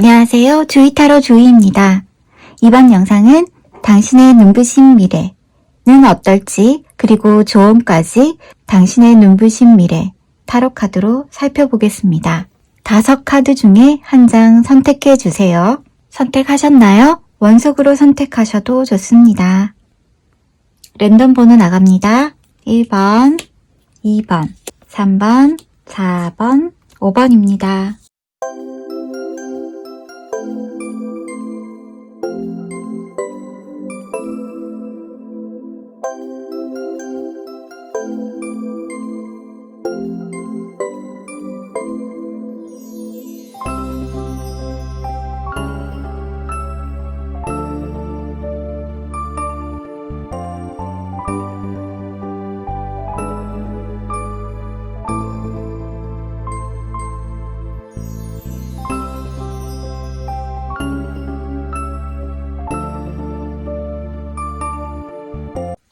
안녕하세요. 주이타로 주이입니다. 이번 영상은 당신의 눈부신 미래는 어떨지 그리고 조언까지 당신의 눈부신 미래 타로 카드로 살펴보겠습니다. 다섯 카드 중에 한 장 선택해 주세요. 선택하셨나요? 원석으로 선택하셔도 좋습니다. 랜덤 번호 나갑니다. 1번, 2번, 3번, 4번, 5번입니다.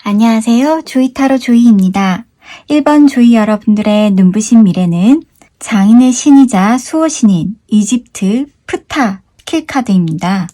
안녕하세요. 주이타로 주이입니다. 1번 주이 여러분들의 눈부신 미래는 장인의 신이자 수호신인 이집트 프타 킬카드입니다.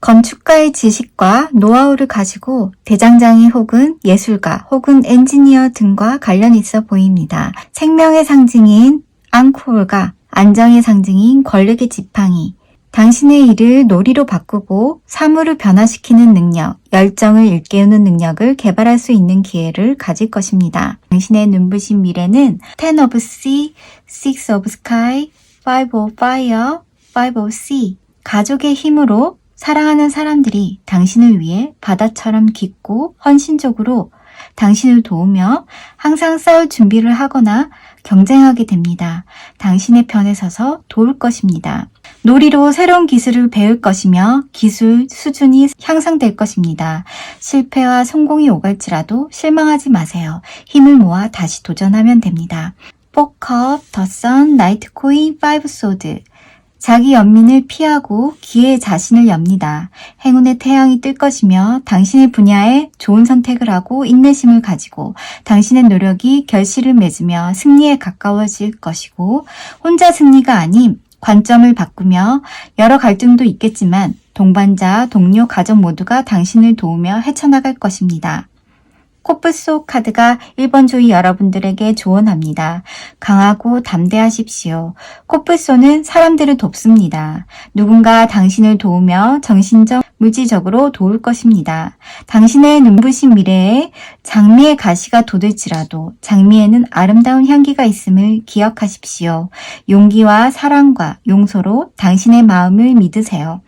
건축가의 지식과 노하우를 가지고 대장장이 혹은 예술가 혹은 엔지니어 등과 관련 있어 보입니다. 생명의 상징인 앙코르가 안정의 상징인 권력의 지팡이, 당신의 일을 놀이로 바꾸고 사물을 변화시키는 능력, 열정을 일깨우는 능력을 개발할 수 있는 기회를 가질 것입니다. 당신의 눈부신 미래는 10 of Sea, 6 of Sky, 5 of Fire, 5 of Sea. 가족의 힘으로 사랑하는 사람들이 당신을 위해 바다처럼 깊고 헌신적으로 당신을 도우며 항상 싸울 준비를 하거나 경쟁하게 됩니다. 당신의 편에 서서 도울 것입니다. 놀이로 새로운 기술을 배울 것이며 기술 수준이 향상될 것입니다. 실패와 성공이 오갈지라도 실망하지 마세요. 힘을 모아 다시 도전하면 됩니다. 포컵, 더선, 나이트 코인, 파이브 소드. 자기 연민을 피하고 기회에 자신을 엽니다. 행운의 태양이 뜰 것이며 당신의 분야에 좋은 선택을 하고 인내심을 가지고 당신의 노력이 결실을 맺으며 승리에 가까워질 것이고 혼자 승리가 아닌 관점을 바꾸며 여러 갈등도 있겠지만 동반자, 동료, 가족 모두가 당신을 도우며 헤쳐나갈 것입니다. 코프소 카드가 1번 주의 여러분들에게 조언합니다. 강하고 담대하십시오. 코프소는 사람들을 돕습니다. 누군가 당신을 도우며 정신적, 물질적으로 도울 것입니다. 당신의 눈부신 미래에 장미의 가시가 돋을지라도 장미에는 아름다운 향기가 있음을 기억하십시오. 용기와 사랑과 용서로 당신의 마음을 믿으세요.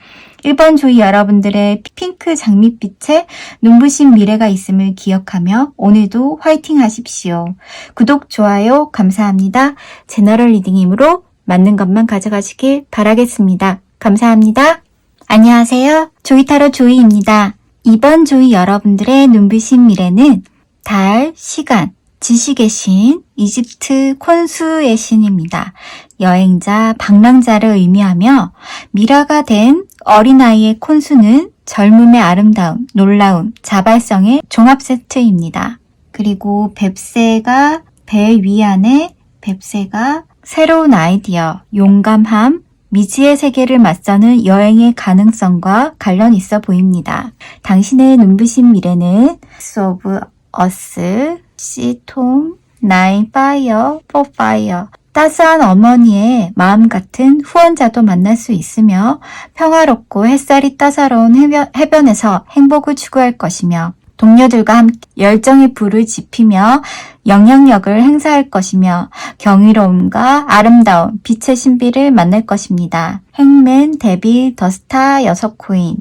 1번 조이 여러분들의 핑크 장밋빛에 눈부신 미래가 있음을 기억하며 오늘도 화이팅 하십시오. 구독, 좋아요 감사합니다. 제너럴 리딩이므로 맞는 것만 가져가시길 바라겠습니다. 감사합니다. 안녕하세요. 조이타로 조이입니다. 이번 조이 여러분들의 눈부신 미래는 달, 시간, 지식의 신, 이집트 콘수의 신입니다. 여행자, 방랑자를 의미하며 미라가 된 어린아이의 콘수는 젊음의 아름다움, 놀라움, 자발성의 종합 세트입니다. 그리고 뱁새가 배 위안에 뱁새가 새로운 아이디어, 용감함, 미지의 세계를 맞서는 여행의 가능성과 관련 있어 보입니다. 당신의 눈부신 미래는 S of Us, 시톰, 나인 파이어, 포 파이어. 따스한 어머니의 마음 같은 후원자도 만날 수 있으며 평화롭고 햇살이 따사로운 해변, 해변 에서 행복을 추구할 것이며 동료들과 함께 열정의 불을 지피며 영향력을 행사할 것이며 경이로움과 아름다움, 빛의 신비를 만날 것입니다. 행맨, 데빌, 더스타, 여섯 코인.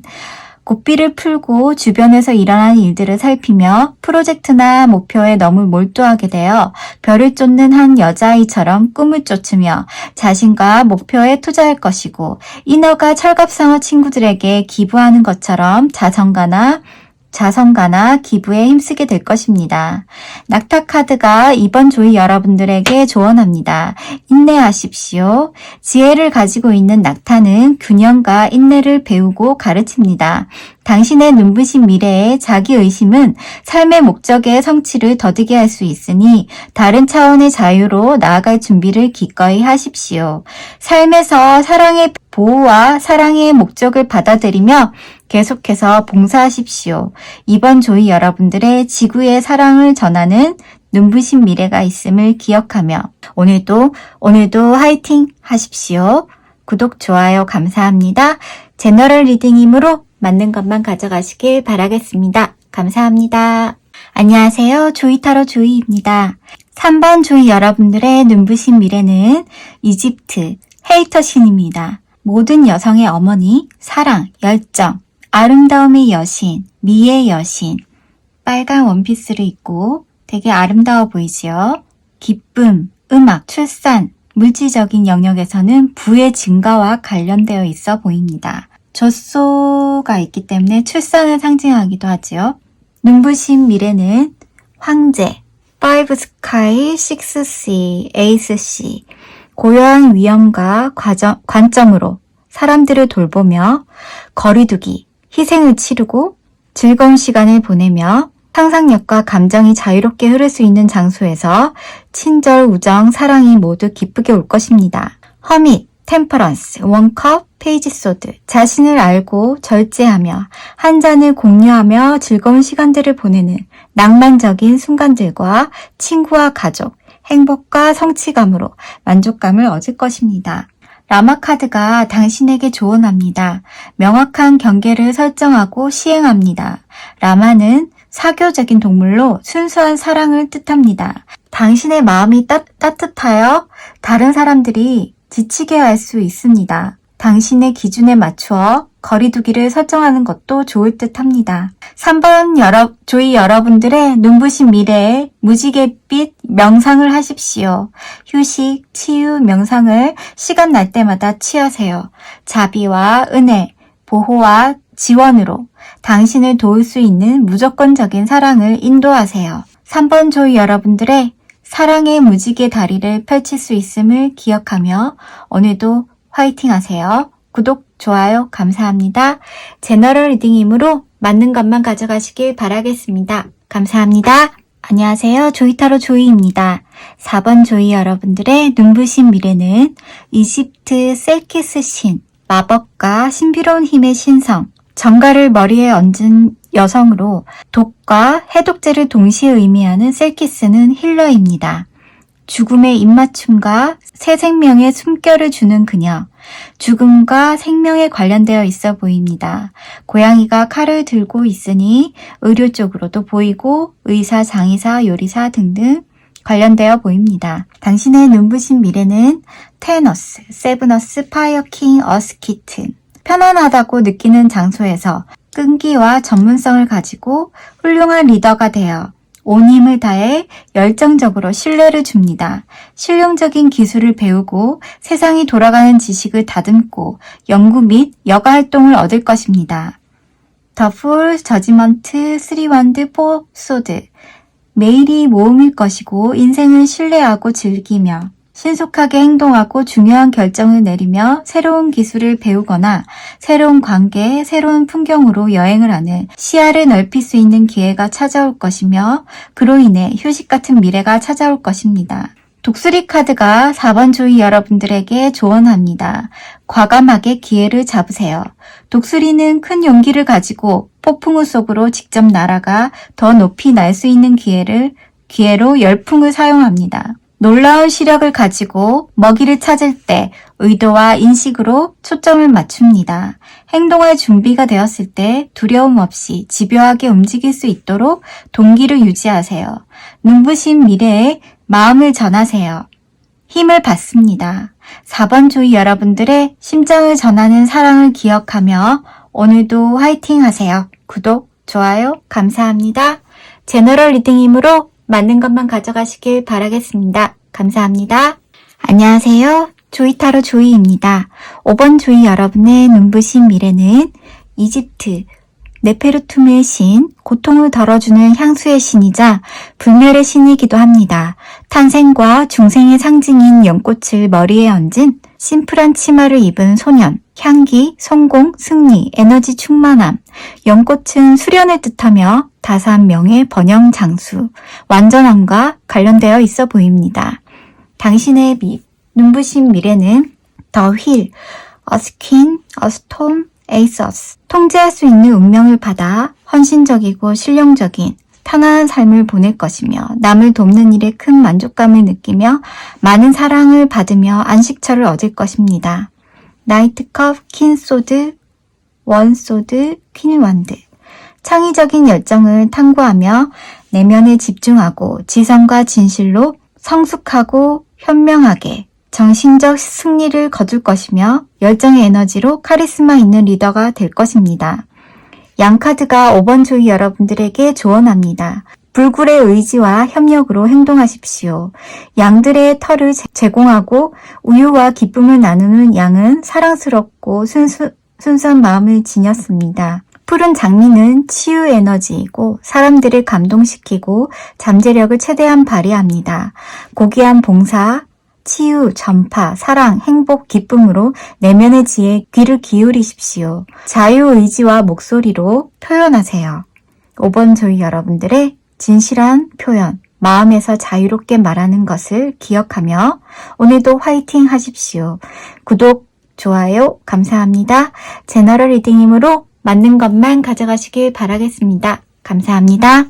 고삐를 풀고 주변에서 일어나는 일들을 살피며 프로젝트나 목표에 너무 몰두하게 되어 별을 쫓는 한 여자아이처럼 꿈을 쫓으며 자신과 목표에 투자할 것이고 인어가 철갑상어 친구들에게 기부하는 것처럼 자전가나 자선가나 기부에 힘쓰게 될 것입니다. 낙타 카드가 이번 조이 여러분들에게 조언합니다. 인내하십시오. 지혜를 가지고 있는 낙타는 균형과 인내를 배우고 가르칩니다. 당신의 눈부신 미래에 자기 의심은 삶의 목적의 성취를 더디게 할 수 있으니 다른 차원의 자유로 나아갈 준비를 기꺼이 하십시오. 삶에서 사랑의 보호와 사랑의 목적을 받아들이며 계속해서 봉사하십시오. 이번 조이 여러분들의 지구의 사랑을 전하는 눈부신 미래가 있음을 기억하며 오늘도 오늘도 화이팅 하십시오. 구독 좋아요 감사합니다. 제너럴 리딩이므로 맞는 것만 가져가시길 바라겠습니다. 감사합니다. 안녕하세요. 조이타로 조이입니다. 3번 조이 여러분들의 눈부신 미래는 이집트 헤이터 신입니다. 모든 여성의 어머니, 사랑, 열정, 아름다움의 여신, 미의 여신. 빨간 원피스를 입고 되게 아름다워 보이지요? 기쁨, 음악, 출산, 물질적인 영역에서는 부의 증가와 관련되어 있어 보입니다. 젖소가 있기 때문에 출산을 상징하기도 하지요. 눈부신 미래는 황제, 5 스카이, 6 C, 8 C, 고요한 위험과 관점으로 사람들을 돌보며 거리두기, 희생을 치르고 즐거운 시간을 보내며 상상력과 감정이 자유롭게 흐를 수 있는 장소에서 친절, 우정, 사랑이 모두 기쁘게 올 것입니다. 허밋, 템퍼런스, 원컵, 페이지 소드, 자신을 알고 절제하며 한 잔을 공유하며 즐거운 시간들을 보내는 낭만적인 순간들과 친구와 가족, 행복과 성취감으로 만족감을 얻을 것입니다. 라마카드가 당신에게 조언합니다. 명확한 경계를 설정하고 시행합니다. 라마는 사교적인 동물로 순수한 사랑을 뜻합니다. 당신의 마음이 따, 따뜻하여 다른 사람들이 지치게 할 수 있습니다. 당신의 기준에 맞추어 거리두기를 설정하는 것도 좋을 듯 합니다. 3번 여러, 조이 여러분들의 눈부신 미래에 무지갯빛 명상을 하십시오. 휴식, 치유, 명상을 시간 날 때마다 취하세요. 자비와 은혜, 보호와 지원으로 당신을 도울 수 있는 무조건적인 사랑을 인도하세요. 3번 조이 여러분들의 사랑의 무지개 다리를 펼칠 수 있음을 기억하며 오늘도 화이팅 하세요. 구독, 좋아요, 감사합니다. 제너럴 리딩이므로 맞는 것만 가져가시길 바라겠습니다. 감사합니다. 안녕하세요. 조이타로 조이입니다. 4번 조이 여러분들의 눈부신 미래는 이집트 셀키스 신, 마법과 신비로운 힘의 신성, 정갈을 머리에 얹은 여성으로 독과 해독제를 동시에 의미하는 셀키스는 힐러입니다. 죽음의 입맞춤과 새 생명의 숨결을 주는 그녀. 죽음과 생명에 관련되어 있어 보입니다. 고양이가 칼을 들고 있으니 의료 쪽으로도 보이고 의사, 장의사, 요리사 등등 관련되어 보입니다. 당신의 눈부신 미래는 테너스, 세브너스, 파이어킹, 어스키튼. 편안하다고 느끼는 장소에서 끈기와 전문성을 가지고 훌륭한 리더가 되어 온 힘을 다해 열정적으로 신뢰를 줍니다. 실용적인 기술을 배우고 세상이 돌아가는 지식을 다듬고 연구 및 여가 활동을 얻을 것입니다. 더 풀, 저지먼트, 스리원드, 포, 소드. 매일이 모험일 것이고 인생을 신뢰하고 즐기며 신속하게 행동하고 중요한 결정을 내리며 새로운 기술을 배우거나 새로운 관계, 새로운 풍경으로 여행을 하는 시야를 넓힐 수 있는 기회가 찾아올 것이며 그로 인해 휴식 같은 미래가 찾아올 것입니다. 독수리 카드가 4번 조이 여러분들에게 조언합니다. 과감하게 기회를 잡으세요. 독수리는 큰 용기를 가지고 폭풍우 속으로 직접 날아가 더 높이 날 수 있는 기회를 기회로 열풍을 사용합니다. 놀라운 시력을 가지고 먹이를 찾을 때 의도와 인식으로 초점을 맞춥니다. 행동할 준비가 되었을 때 두려움 없이 집요하게 움직일 수 있도록 동기를 유지하세요. 눈부신 미래에 마음을 전하세요. 힘을 받습니다. 4번 조이 여러분들의 심장을 전하는 사랑을 기억하며 오늘도 화이팅 하세요. 구독, 좋아요, 감사합니다. 제너럴 리딩이므로 맞는 것만 가져가시길 바라겠습니다. 감사합니다. 안녕하세요. 조이타로 조이입니다. 5번 조이 여러분의 눈부신 미래는 이집트 네페르툼의 신, 고통을 덜어주는 향수의 신이자 불멸의 신이기도 합니다. 탄생과 중생의 상징인 연꽃을 머리에 얹은 심플한 치마를 입은 소년, 향기, 성공, 승리, 에너지 충만함. 연꽃은 수련을 뜻하며 다산 명의 번영 장수, 완전함과 관련되어 있어 보입니다. 당신의 미, 눈부신 미래는 더 휠, 어스킨, 어스톰, 에이서스. 통제할 수 있는 운명을 받아 헌신적이고 실용적인 편안한 삶을 보낼 것이며 남을 돕는 일에 큰 만족감을 느끼며 많은 사랑을 받으며 안식처를 얻을 것입니다. 나이트컵, 킨소드, 원소드, 퀸완드. 창의적인 열정을 탐구하며 내면에 집중하고 지성과 진실로 성숙하고 현명하게 정신적 승리를 거둘 것이며 열정의 에너지로 카리스마 있는 리더가 될 것입니다. 양카드가 5번 조이 여러분들에게 조언합니다. 불굴의 의지와 협력으로 행동하십시오. 양들의 털을 제- 제공하고 우유와 기쁨을 나누는 양은 사랑스럽고 순수, 순수한 마음을 지녔습니다. 푸른 장미는 치유 에너지이고 사람들을 감동시키고 잠재력을 최대한 발휘합니다. 고귀한 봉사, 치유, 전파, 사랑, 행복, 기쁨으로 내면의 지에 귀를 기울이십시오. 자유의지와 목소리로 표현하세요. 5번 조이 여러분들의 진실한 표현, 마음에서 자유롭게 말하는 것을 기억하며 오늘도 화이팅 하십시오. 구독, 좋아요, 감사합니다. 제너럴 리딩이므로 맞는 것만 가져가시길 바라겠습니다. 감사합니다.